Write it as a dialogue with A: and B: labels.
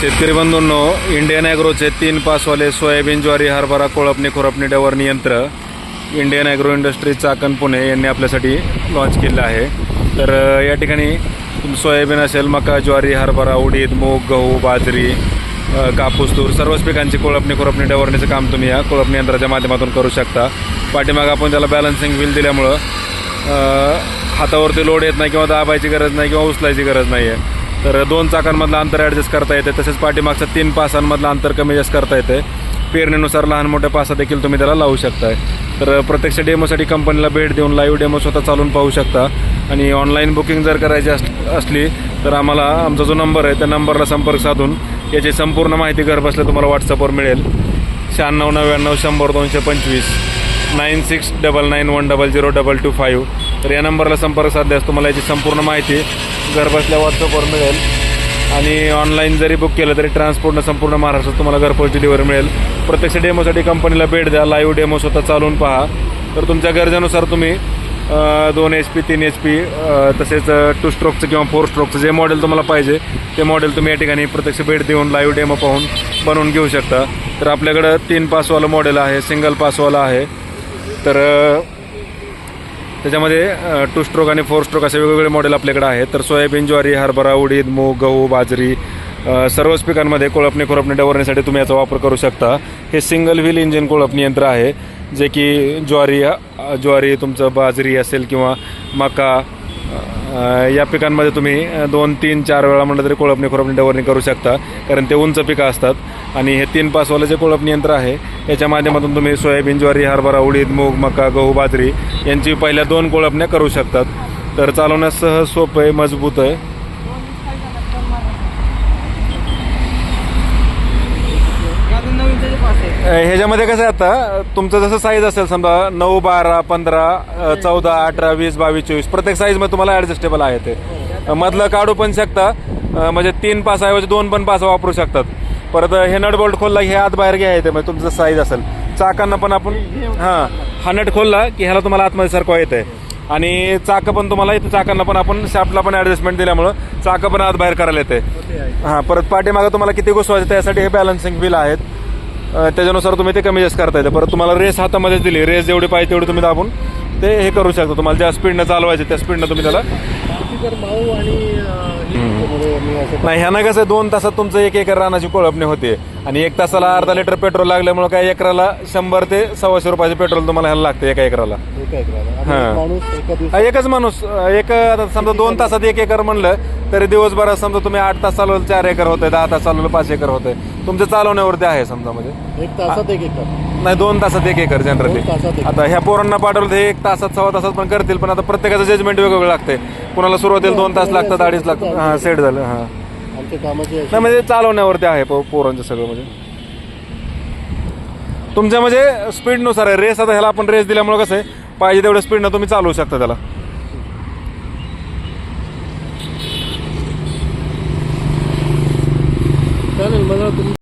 A: शेतकरी बंधूंनो इंडियन ॲग्रोचे तीन पासवाले सोयाबीन ज्वारी हरभरा कोळपणी खुरपणी डवरणी यंत्र Indian agro industry Chakan Pune यांनी आपल्यासाठी लॉन्च केलं आहे. तर या ठिकाणी सोयाबीन असेल मका ज्वारी हरभरा उडीद मूग गहू बाजरी कापूस तूर सर्वच पिकांची कोळपणी खुरपणी डवरणीचं काम तुम्ही या कोळपणी यंत्राच्या माध्यमातून करू शकता. पाठीमागं आपण त्याला बॅलन्सिंग व्हील दिल्यामुळं हातावरती लोड येत नाही किंवा दाबायची गरज नाही किंवा उचलायची गरज नाही आहे तर दोन चाकांमधलं अंतर ॲडजस्ट करता येते. तसेच पाठीमागचं तीन पासांमधलं अंतर कमी जास्त करता येते. पेरणीनुसार लहान मोठ्या पासा देखील तुम्ही त्याला लावू शकताय. तर प्रत्यक्ष डेमोसाठी कंपनीला भेट देऊन लाईव्ह डेमो स्वतः चालून पाहू शकता. आणि ऑनलाईन बुकिंग जर करायची अस असली तर आम्हाला आमचा जो नंबर आहे त्या नंबरला संपर्क साधून याची संपूर्ण माहिती घर बसल्या तुम्हाला व्हॉट्सअपवर मिळेल. शहाण्णव नव्याण्णव शंभर दोनशे पंचवीस nine six double nine one double zero double two five तर या नंबरला संपर्क साधल्यास तुम्हाला याची संपूर्ण माहिती घरबसल्या व्हॉट्सअपवर मिळेल. आणि ऑनलाईन जरी बुक केलं तरी ट्रान्सपोर्टनं संपूर्ण महाराष्ट्रात तुम्हाला घरपोच डिलिव्हरी मिळेल. प्रत्यक्ष डेमोसाठी कंपनीला भेट द्या. लाईव्ह डेमो स्वतः चालवून पहा. तर तुमच्या गरजेनुसार तुम्ही दोन एच पी तीन एच पी तसेच टू स्ट्रोकचं किंवा फोर स्ट्रोकचं जे मॉडेल तुम्हाला पाहिजे ते मॉडेल तुम्ही या ठिकाणी प्रत्यक्ष भेट देऊन लाईव्ह डेमो पाहून बनवून घेऊ शकता. तर आपल्याकडं तीन पासवालं मॉडेल आहे सिंगल पासवाला आहे. तर त्याच्यामध्ये टू स्ट्रोक आणि फोर स्ट्रोक असे वेगवेगळे मॉडेल आपल्याकडे आहेत. तर सोयाबीन ज्वारी हरभरा उडीद मूग गहू बाजरी सर्वच पिकांमध्ये कोळपणी खुरपणी डवरण्यासाठी तुम्ही याचा वापर करू शकता. हे सिंगल व्हील इंजिन कोळपणी यंत्र आहे जे की ज्वारी ज्वारी तुमचं बाजरी असेल किंवा मका या पिकांमध्ये तुम्ही दोन तीन चार वेळा म्हटलं तरी कोळपणी खुरपणी डवरणी करू शकता. कारण ते उंच पिकं असतात. आणि हे तीन पासवालं जे कोळपणी यंत्र आहे. याच्या माध्यमातून तुम्ही सोयाबीन ज्वारी हरभरा उडीद मूग मका गहू बाजरी यांची पहिल्या दोन कोळपण्या करू शकतात. तर चालवण्यास सहज सोपं आहे मजबूत आहे. ह्याच्यामध्ये कसं आहे आता तुमचं जसं साईज असेल समजा नऊ बारा पंधरा चौदा अठरा वीस बावीस चोवीस प्रत्येक साईजमध्ये तुम्हाला ॲडजस्टेबल आहे ते. मधलं काढू पण शकता म्हणजे तीन पासाऐवजी दोन पण पास वापरू शकतात. परत हे नट बोल्ट खोलला की हे आत बाहेर घ्या येते म्हणजे तुमचं साईज असेल. चाकांना पण आपण हां हा नट खोलला की ह्याला तुम्हाला आतमध्ये सारखं येते आणि चाकं पण तुम्हाला इथं चाकांना पण आपण शाफ्टला पण ॲडजस्टमेंट दिल्यामुळं चाकं पण आत बाहेर करायला येते. हां परत पाठीमागं तुम्हाला किती घुसवायचं त्यासाठी हे बॅलन्सिंग बिल आहेत. त्याच्यानुसार तुम्ही ते कमी जास्त करता येते परत तुम्हाला रेस हातामध्येच दिली. रेस जेवढी पाहिजे तेवढी तुम्ही दाबून ते हे करू शकता. तुम्हाला ज्या स्पीडनं चालवायचे त्या स्पीडनं तुम्ही त्याला
B: माऊ आणि मध्ये मी असं
A: नाही ह्यानं कसं दोन तासात तुमचं एक एकर रानाची कोळपणी होते. आणि एक तासाला अर्धा लिटर पेट्रोल लागल्यामुळे काय एकराला शंभर ते सव्वाशे रुपयाचे पेट्रोल तुम्हाला ह्याला लागतं एका एकराला.
B: एक
A: हां.
B: माणूस एका
A: हा,
B: दिवसात
A: एकच माणूस एक आता समजा दोन तासात एक एकर म्हणलं तरी दिवसभरात समजा तुम्ही आठ तास चालवलं चार एकर होते दहा तास चालवलं पाच एकर होते तुमच्या चालवण्यावरती आहे समजा म्हणजे.
B: एक तासात एक एकर.
A: नाही दोन तासात एक एकर जनरली
B: दोन तासात एक.
A: आता ह्या पोरांना पाठवलं एक तासात सव्वा तासात पण करतील पण आता प्रत्येकाचं जजमेंट वेगवेगळं लागते कुणाला सुरुवातीला दोन तास लागतात अडीच लागतात हां सेट झालं हां.
B: आमच्या कामाची
A: नाही म्हणजे चालवण्यावरती आहे पो- पोरांचं सगळं म्हणजे. तुमच्या म्हणजे स्पीडनुसार आहे. रेस आता ह्याला आपण रेस दिल्यामुळे कसं आहे पाहिजे तेवढ्या स्पीडनं तुम्ही चालवू शकता त्याला.
B: चालेल मला